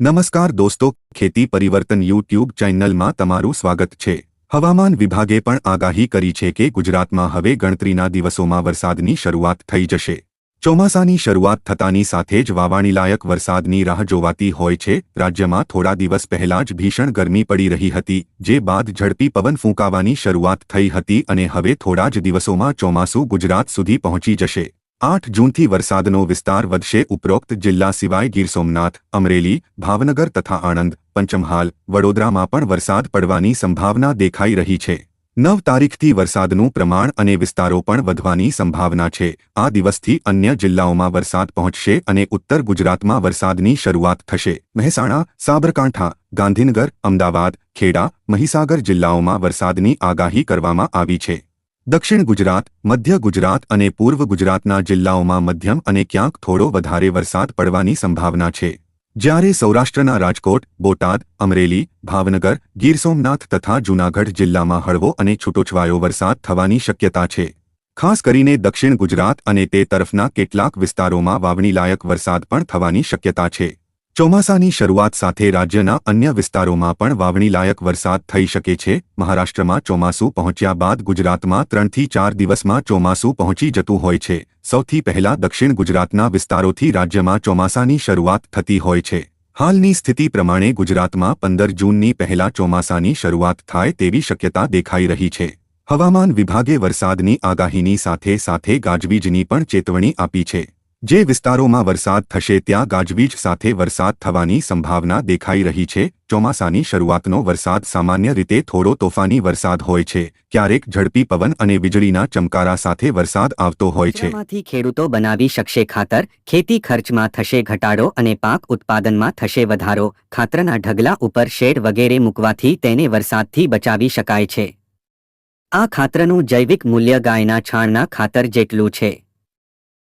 નમસ્કાર દોસ્તો, ખેતી પરિવર્તન યુટ્યુબ ચેનલમાં તમારું સ્વાગત છે. હવામાન વિભાગે પણ આગાહી કરી છે કે ગુજરાતમાં હવે ગણતરીના દિવસોમાં વરસાદની શરૂઆત થઈ જશે. ચોમાસાની શરૂઆત થતાની સાથે જ વાવાણીલાયક વરસાદની રાહ જોવાતી હોય છે. રાજ્યમાં થોડા દિવસ પહેલા જ ભીષણ ગરમી પડી રહી હતી, જે બાદ ઝડપી પવન ફૂંકાવાની શરૂઆત થઈ હતી અને હવે થોડા જ દિવસોમાં ચોમાસું ગુજરાત સુધી પહોંચી જશે. આઠ જૂનથી વરસાદનો વિસ્તાર વધશે ઉપરોક્ત જિલ્લા સિવાય ગીર સોમનાથ, અમરેલી, ભાવનગર તથા આણંદ, પંચમહાલ, વડોદરામાં પણ વરસાદ પડવાની સંભાવના દેખાઈ રહી છે. નવ તારીખથી વરસાદનું પ્રમાણ અને વિસ્તારો પણ વધવાની સંભાવના છે. આ દિવસથી અન્ય જિલ્લાઓમાં વરસાદ પહોંચશે અને ઉત્તર ગુજરાતમાં વરસાદની શરૂઆત થશે. મહેસાણા, સાબરકાંઠા, ગાંધીનગર, અમદાવાદ, ખેડા, મહીસાગર જિલ્લાઓમાં વરસાદની આગાહી કરવામાં આવી છે. દક્ષિણ ગુજરાત, મધ્ય ગુજરાત અને પૂર્વ ગુજરાતના જિલ્લાઓમાં મધ્યમ અને ક્યાંક થોડો વધારે વરસાદ પડવાની સંભાવના છે. જ્યારે સૌરાષ્ટ્રના રાજકોટ, બોટાદ, અમરેલી, ભાવનગર ગીર સોમનાથ તથા જૂનાગઢ જિલ્લામાં હળવો અને છૂટોછવાયો વરસાદ થવાની શક્યતા છે. ખાસ કરીને દક્ષિણ ગુજરાત અને તે તરફના કેટલાક વિસ્તારોમાં વાવણીલાયક વરસાદ પણ થવાની શક્યતા છે. ચોમાસાની શરૂઆત સાથે રાજ્યના અન્ય વિસ્તારોમાં પણ વાવણીલાયક વરસાદ થઈ શકે છે. મહારાષ્ટ્રમાં ચોમાસું પહોંચ્યા બાદ ગુજરાતમાં ત્રણથી ચાર દિવસમાં ચોમાસું પહોંચી જતું હોય છે. સૌથી પહેલા દક્ષિણ ગુજરાતના વિસ્તારોથી રાજ્યમાં ચોમાસાની શરૂઆત થતી હોય છે. હાલની સ્થિતિ પ્રમાણે ગુજરાતમાં પંદર જૂનની પહેલા ચોમાસાની શરૂઆત થાય તેવી શક્યતા દેખાઈ રહી છે. હવામાન વિભાગે વરસાદની આગાહીની સાથે સાથે ગાજવીજની પણ ચેતવણી આપી છે. જે વિસ્તારોમાં વરસાદ થશે ત્યાં ગાજવીજ સાથે વરસાદ થવાની સંભાવના દેખાઈ રહી છે. ચોમાસાની શરૂઆતનો વરસાદ સામાન્ય રીતે થોડો તોફાની વરસાદ હોય છે. ક્યારેક ઝડપી પવન અને વીજળીના ચમકારા સાથે વરસાદ આવતો હોય છે. માંથી ખેડૂતો બનાવી શકશે ખાતર. ખેતી ખર્ચમાં થશે ઘટાડો અને પાક ઉત્પાદનમાં થશે વધારો. ખાતરના ઢગલા ઉપર શેડ વગેરે મૂકવાથી તેને વરસાદથી બચાવી શકાય છે. આ ખાતરનું જૈવિક મૂલ્ય ગાયના છાણના ખાતર જેટલું છે.